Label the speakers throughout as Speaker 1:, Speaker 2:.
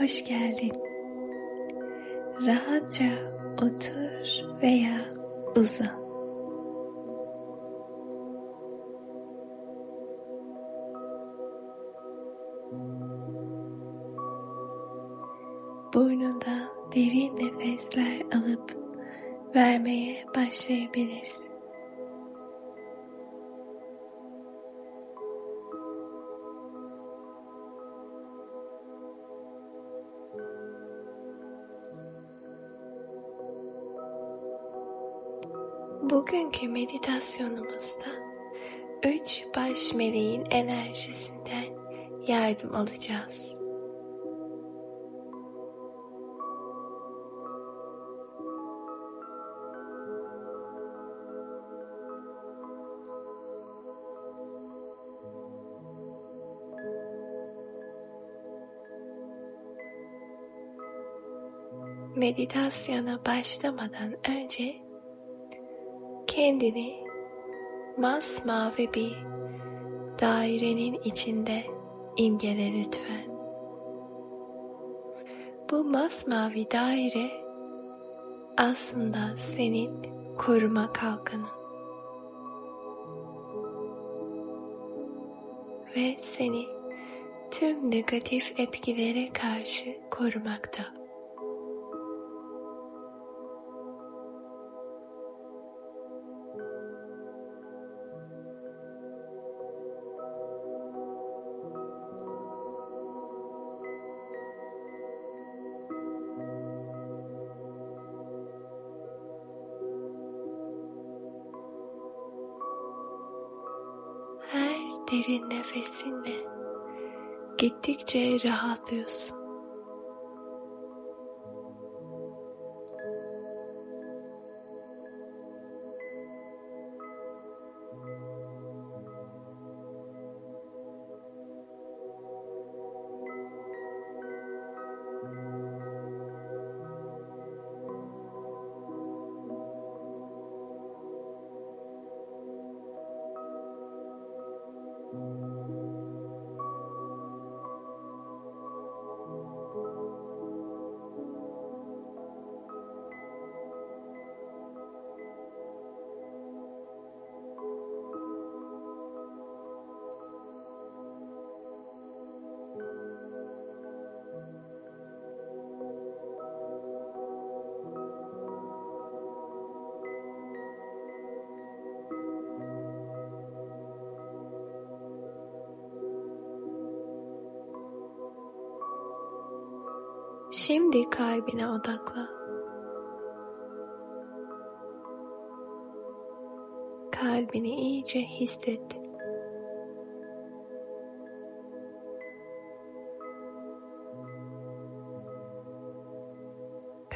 Speaker 1: hoş geldin. Rahatça otur veya uzan. Burnunda derin nefesler alıp vermeye başlayabilirsin. Bugünkü meditasyonumuzda üç baş meleğin enerjisinden yardım alacağız. Meditasyona başlamadan önce kendini masmavi bir dairenin içinde imgele lütfen. Bu masmavi daire aslında senin koruma kalkanın. Ve seni tüm negatif etkilere karşı korumakta. Derin nefesinle gittikçe rahatlıyorsun. Şimdi kalbine odakla. Kalbini iyice hisset.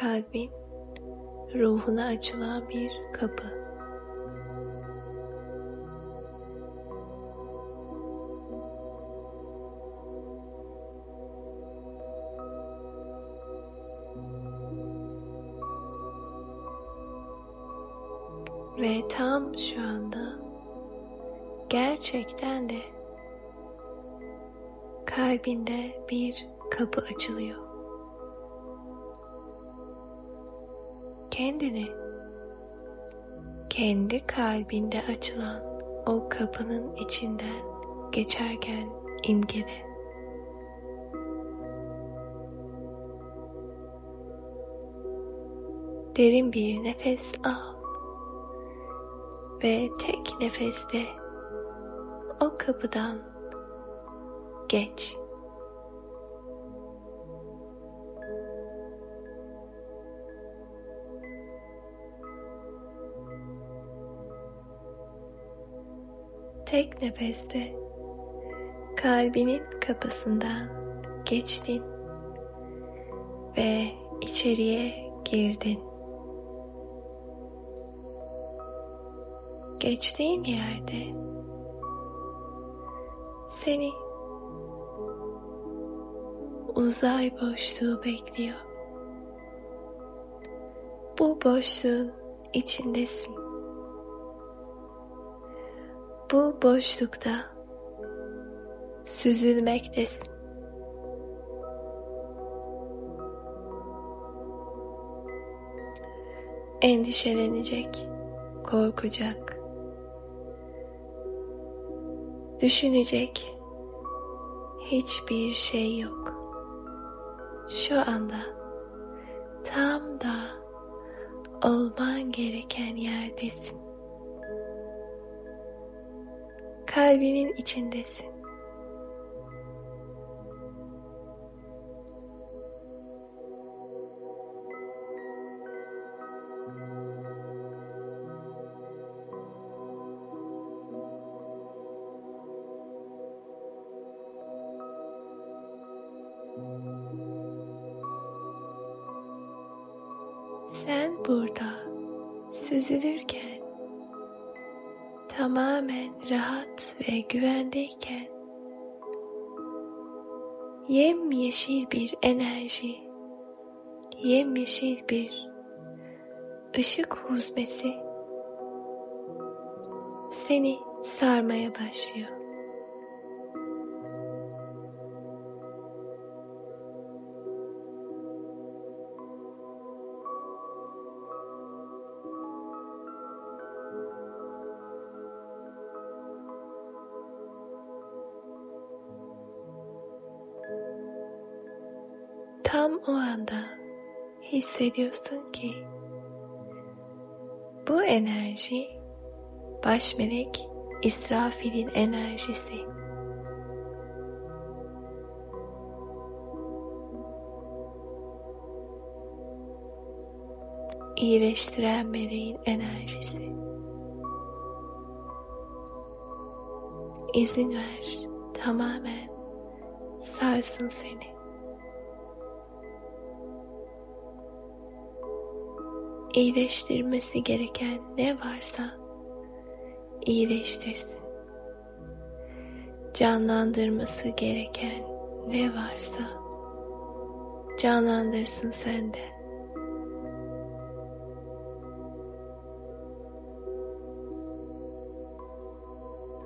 Speaker 1: Kalbin ruhuna açılan bir kapı. Ve tam şu anda gerçekten de kalbinde bir kapı açılıyor. Kendini kendi kalbinde açılan o kapının içinden geçerken imgele. Derin bir nefes al ve tek nefeste o kapıdan geç. Tek nefeste kalbinin kapısından geçtin ve içeriye girdin. geçtiğin yerde seni uzay boşluğu bekliyor. Bu boşluğun içindesin. Bu boşlukta süzülmektesin. Endişelenecek, korkacak, düşünecek hiçbir şey yok. Şu anda tam da olman gereken yerdesin. Kalbinin içindesin. Sen burada süzülürken tamamen rahat ve güvendeyken yemyeşil bir enerji, yemyeşil bir ışık huzmesi seni sarmaya başlıyor. Tam o anda hissediyorsun ki bu enerji baş melek İsrafil'in enerjisi. İyileştiren meleğin enerjisi. İzin ver tamamen sarsın seni. İyileştirmesi gereken ne varsa iyileştirsin. Canlandırması gereken ne varsa canlandırsın sende.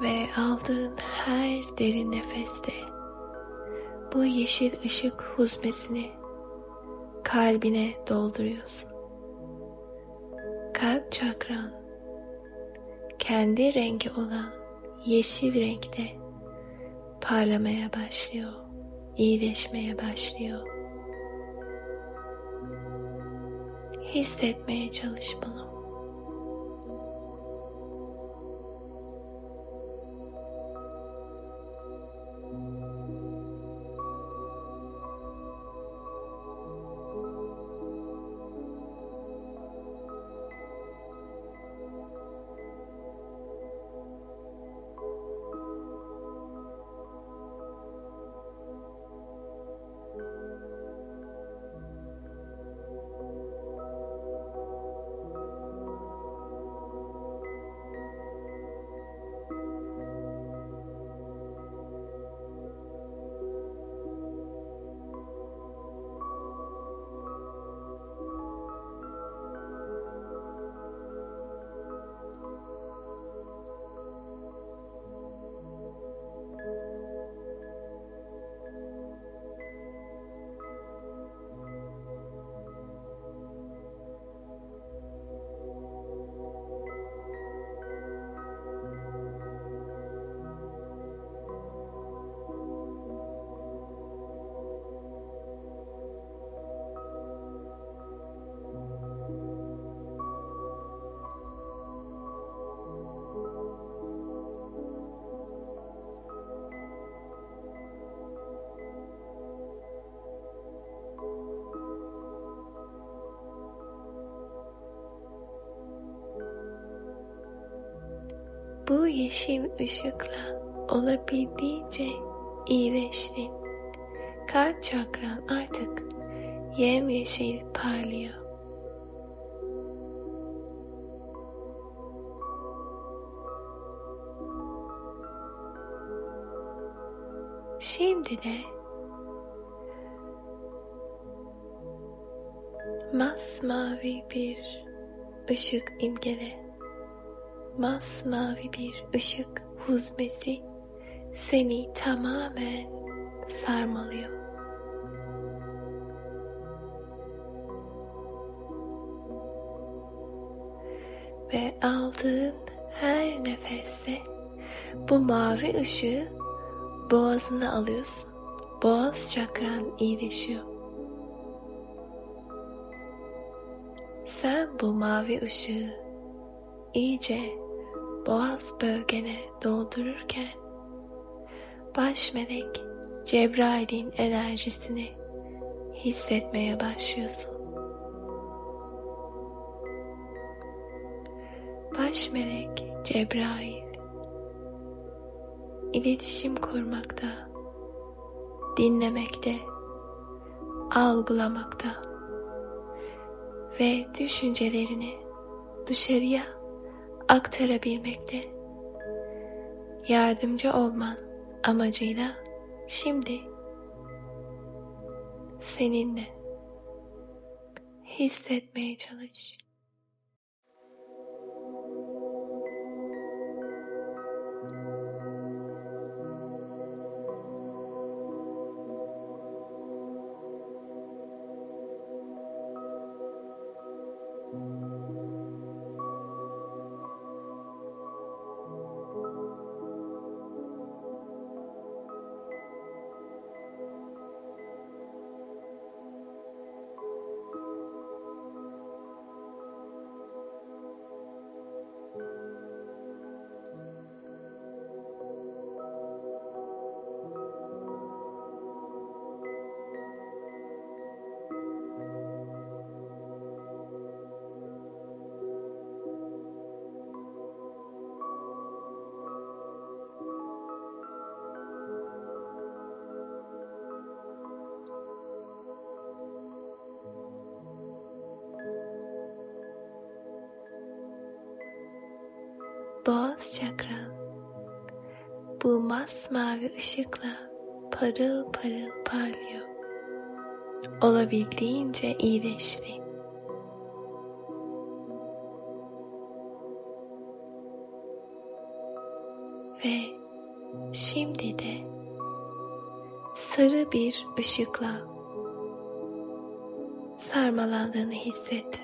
Speaker 1: Ve aldığın her derin nefeste bu yeşil ışık huzmesini kalbine dolduruyorsun kalp çakran kendi rengi olan yeşil renkte parlamaya başlıyor, iyileşmeye başlıyor. Hissetmeye çalış bunu. Bu yeşil ışıkla olabildiğince iyileştin. Kalp çakran artık yemyeşil parlıyor. Şimdi de masmavi bir ışık imgele masmavi bir ışık huzmesi seni tamamen sarmalıyor. Ve aldığın her nefeste bu mavi ışığı boğazına alıyorsun. Boğaz çakran iyileşiyor. Sen bu mavi ışığı iyice boğaz bölgene doldururken baş melek Cebrail'in enerjisini hissetmeye başlıyorsun. Baş melek Cebrail iletişim kurmakta, dinlemekte, algılamakta ve düşüncelerini dışarıya aktarabilmekte. Yardımcı olman amacıyla şimdi seninle hissetmeye çalış. Boğaz çakran bu masmavi ışıkla parıl parıl parlıyor. Olabildiğince iyileşti. Ve şimdi de sarı bir ışıkla sarmalandığını hisset.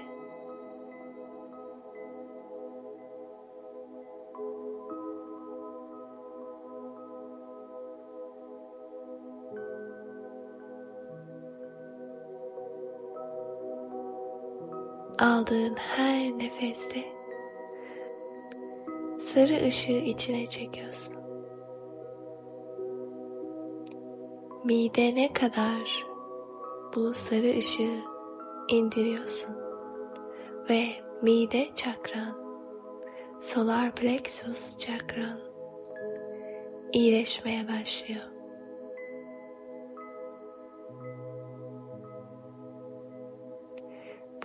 Speaker 1: Aldığın her nefeste sarı ışığı içine çekiyorsun. Midene kadar bu sarı ışığı indiriyorsun ve mide çakran, solar plexus çakran iyileşmeye başlıyor.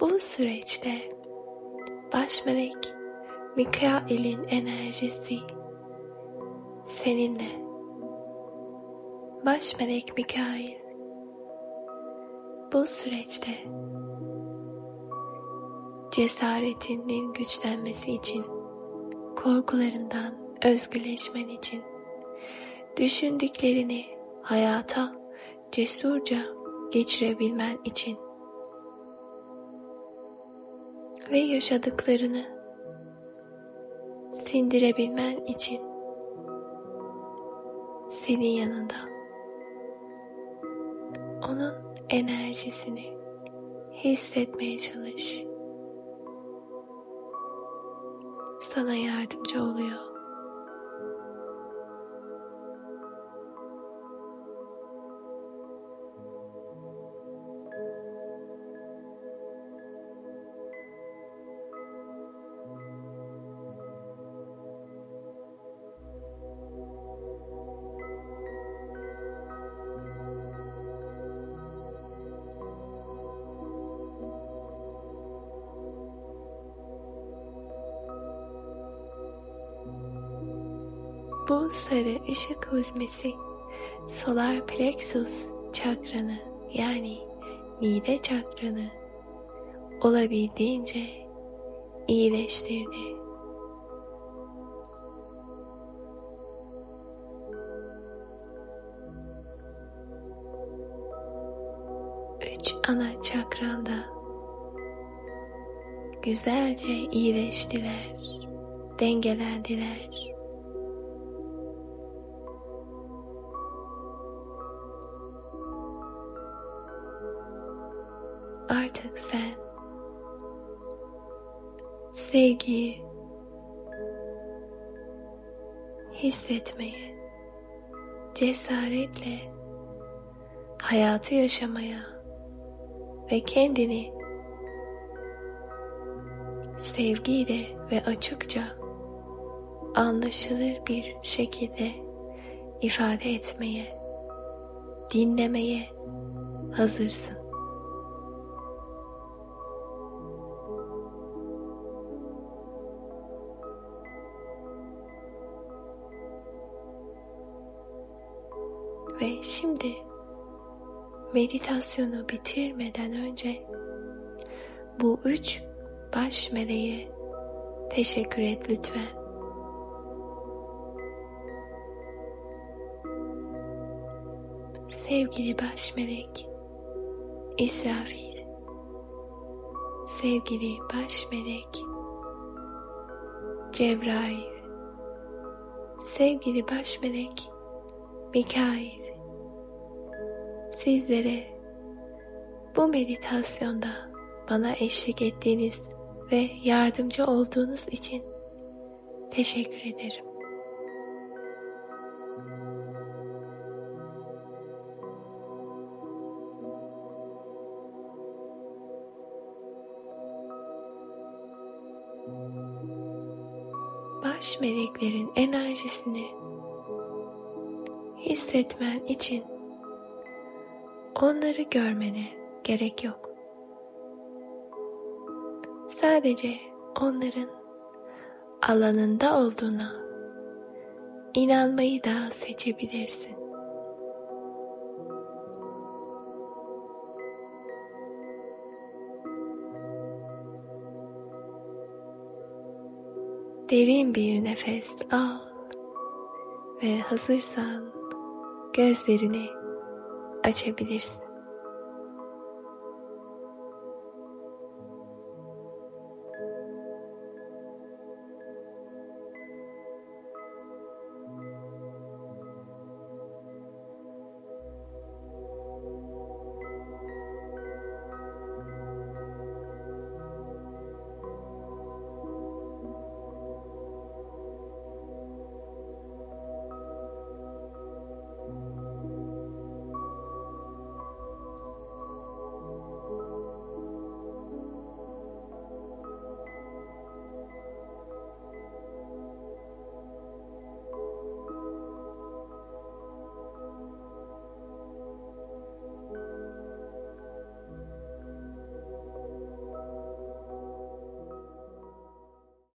Speaker 1: Bu süreçte baş melek Mikail'in enerjisi seninle. Baş melek Mikail bu süreçte cesaretinin güçlenmesi için, korkularından özgürleşmen için, düşündüklerini hayata cesurca geçirebilmen için ve yaşadıklarını sindirebilmen için senin yanında onun enerjisini hissetmeye çalış. Sana yardımcı oluyor. Bu sarı ışık huzmesi solar plexus çakranı yani mide çakranı olabildiğince iyileştirdi. Üç ana çakranda güzelce iyileştiler, dengelendiler. Artık sen sevgiyi hissetmeyi cesaretle hayatı yaşamaya ve kendini sevgiyle ve açıkça anlaşılır bir şekilde ifade etmeye, dinlemeye hazırsın. Meditasyonu bitirmeden önce bu üç baş meleğe teşekkür et lütfen. Sevgili baş melek İsrafil Sevgili baş melek Cebrail Sevgili baş melek Mikail Sizlere bu meditasyonda bana eşlik ettiğiniz ve yardımcı olduğunuz için teşekkür ederim. Baş meleklerin enerjisini hissetmen için onları görmene gerek yok. Sadece onların alanında olduğuna inanmayı da seçebilirsin. Derin bir nefes al ve hazırsan gözlerini açabilirsin.